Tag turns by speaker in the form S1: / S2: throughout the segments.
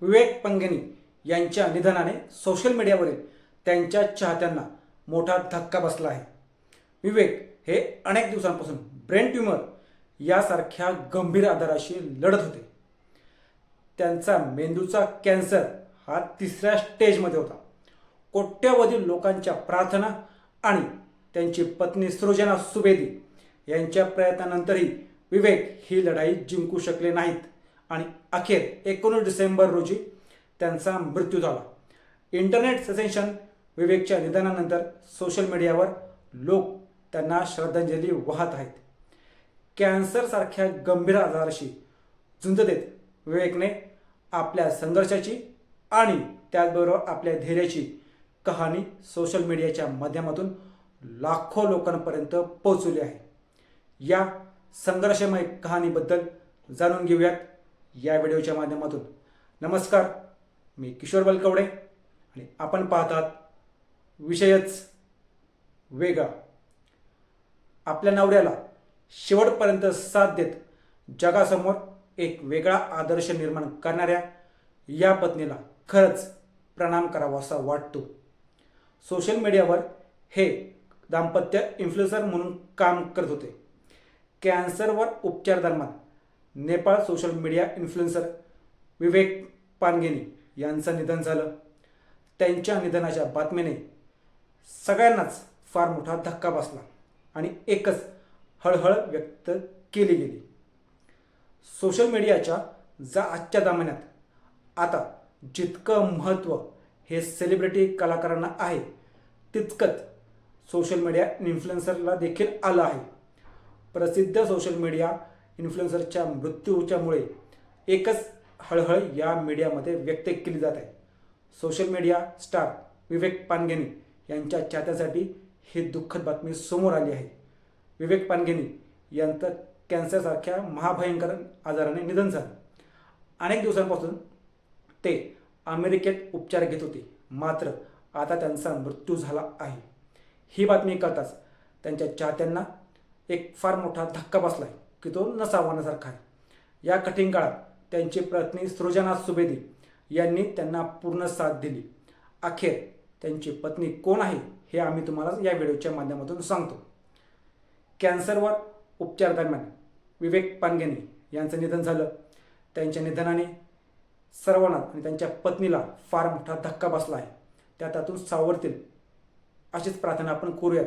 S1: विवेक पंगेनी यांच्या निधनाने सोशल मीडियावरील त्यांच्या चाहत्यांना मोठा धक्का बसला आहे. विवेक हे अनेक दिवसांपासून ब्रेन ट्यूमर यासारख्या गंभीर आजाराशी लढत होते. त्यांचा मेंदूचा कॅन्सर हा तिसऱ्या स्टेजमध्ये होता. कोट्यवधी लोकांच्या प्रार्थना आणि त्यांची पत्नी सृजना सुबेदी यांच्या प्रयत्नानंतरही विवेक ही लढाई जिंकू शकले नाहीत. आणि अखेर एकोणीस डिसेंबर रोजी त्यांचा मृत्यू झाला. इंटरनेट सेसेशन विवेकच्या निधनानंतर सोशल मीडियावर लोक त्यांना श्रद्धांजली वाहत आहेत. कॅन्सरसारख्या गंभीर आजाराशी झुंज देत विवेकने आपल्या संघर्षाची आणि त्याचबरोबर आपल्या धैर्याची कहाणी सोशल मीडियाच्या माध्यमातून लाखो लोकांपर्यंत पोहोचवली आहे. या संघर्षमय कहाणीबद्दल जाणून घेऊयात या व्हिडिओच्या माध्यमातून. नमस्कार मी किशोर बलकवडे आणि आपण पाहतात विषयच वेगळा आपल्या नवऱ्याला शेवटपर्यंत साथ देत जगासमोर एक वेगळा आदर्श निर्माण करणाऱ्या या पत्नीला खरंच प्रणाम करावा असा वाटतो. सोशल मीडियावर हे दाम्पत्य इन्फ्लुएन्सर म्हणून काम करत होते. कॅन्सरवर उपचार दरम्यान Nepal social media influencer Vivek Pangeni यांचं निधन झालं. त्यांच्या निधनाच्या बातमीने सगळ्यांनाच फार मोठा धक्का बसला आणि एकच हळहळ व्यक्त केली गेली. सोशल मीडियाच्या जा आजच्या जमान्यात आता जितकं महत्त्व हे सेलिब्रिटी कलाकारांना आहे तितकंच सोशल मीडिया इन्फ्लुएन्सरला देखील आलं आहे. प्रसिद्ध सोशल मीडिया इन्फ्लुएन्सरच्या मृत्यूच्यामुळे एकच हळहळ या मीडियामध्ये व्यक्त केली जात आहे. Social media star Vivek Pangeni यांच्या चाहत्यासाठी ही दुःखद बातमी समोर आली आहे. विवेक पानगेनी यांचं कॅन्सरसारख्या महाभयंकर आजाराने निधन झालं. अनेक दिवसांपासून ते अमेरिकेत उपचार घेत होते. मात्र आता त्यांचा मृत्यू झाला आहे. ही बातमी कळताच त्यांच्या चाहत्यांना एक फार मोठा धक्का बसला आहे की तो नसावण्यासारखा आहे. या कठीण काळात त्यांची पत्नी सृजना सुबेदी यांनी त्यांना पूर्ण साथ दिली. अखेर त्यांची पत्नी कोण आहे हे आम्ही तुम्हाला या व्हिडिओच्या माध्यमातून सांगतो. कॅन्सरवर उपचार दरम्यान विवेक पानगेनी यांचं निधन झालं. त्यांच्या निधनाने सर्वांना आणि त्यांच्या पत्नीला फार मोठा धक्का बसला आहे. त्या त्यातून सावरतील अशीच प्रार्थना आपण करूयात.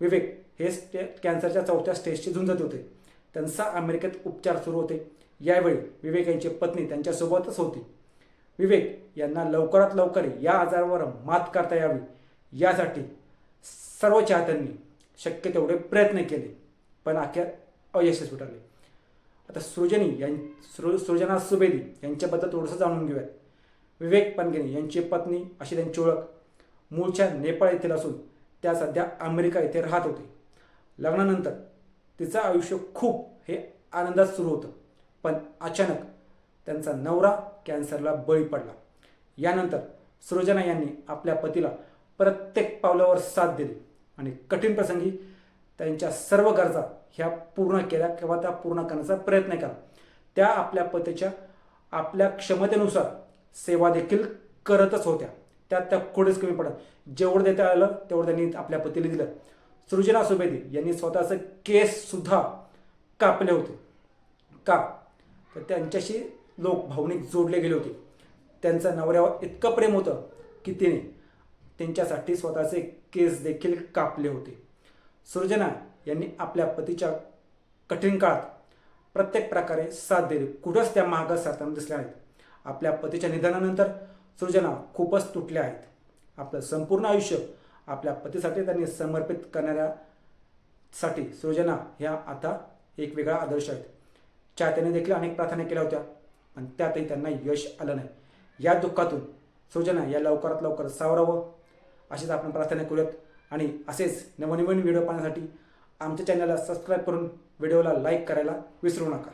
S1: विवेक हे स्टे कॅन्सरच्या चौथ्या स्टेजची झुंजत होते. त्यांचा अमेरिकेत उपचार सुरू होते. यावेळी विवेक यांची पत्नी त्यांच्यासोबतच होती. विवेक यांना लवकरात लवकर या आजारावर मात करता यावी. यासाठी सर्व चाहत्यांनी शक्य तेवढे प्रयत्न केले पण अखेर अयशस्वी ठरले. आता सृजनी यां सृ सृजना सुबेदी यांच्याबद्दल थोडंसं जाणून घेऊयात. विवेक पानगिनी यांची पत्नी अशी त्यांची ओळख मूळच्या नेपाळ येथील असून त्या सध्या अमेरिका येथे राहत होते. लग्नानंतर तिचं आयुष्य खूप हे आनंदात सुरू होतं. पण अचानक त्यांचा नवरा कॅन्सरला बळी पडला. यानंतर सृजना यांनी आपल्या पतीला प्रत्येक पावलावर साथ दिली आणि कठीण प्रसंगी त्यांच्या सर्व गरजा ह्या पूर्ण केल्या किंवा त्या पूर्ण करण्याचा प्रयत्न केला. त्या आपल्या पतीच्या आपल्या क्षमतेनुसार सेवा देखील करतच होत्या. त्यात त्या कुठेच कमी पडत. जेवढं देता आलं तेवढं त्यांनी आपल्या पतीला दिलं. सृजना सुबेदी यांनी स्वतःचं केससुद्धा कापले होते. का? तर त्यांच्याशी लोक भावनिक जोडले गेले होते. त्यांचं नवऱ्यावर इतकं प्रेम होतं की तिने त्यांच्यासाठी स्वतःचे केस देखील कापले होते. सृजना यांनी आपल्या पतीच्या कठीण काळात प्रत्येक प्रकारे साथ दिली. कुठंच त्या मागं साधताना दिसल्या आहेत आपल्या पतीच्या निधनानंतर सृजना खूपच तुटल्या आहेत. आपलं संपूर्ण आयुष्य आपल्या पतीसाठी त्यांनी समर्पित करणाऱ्यासाठी सृजना ह्या आता एक वेगळा आदर्श आहेत. चाहत्याने देखील अनेक प्रार्थना केल्या होत्या पण त्यातही त्यांना यश आलं नाही. या दुःखातून सृजना या लवकरात लवकर सावरावं अशीच आपण प्रार्थना करूयात. आणि असेच नवनवीन व्हिडिओ पाहण्यासाठी आमच्या चॅनलला सबस्क्राईब करून व्हिडिओला लाईक करायला विसरू नका.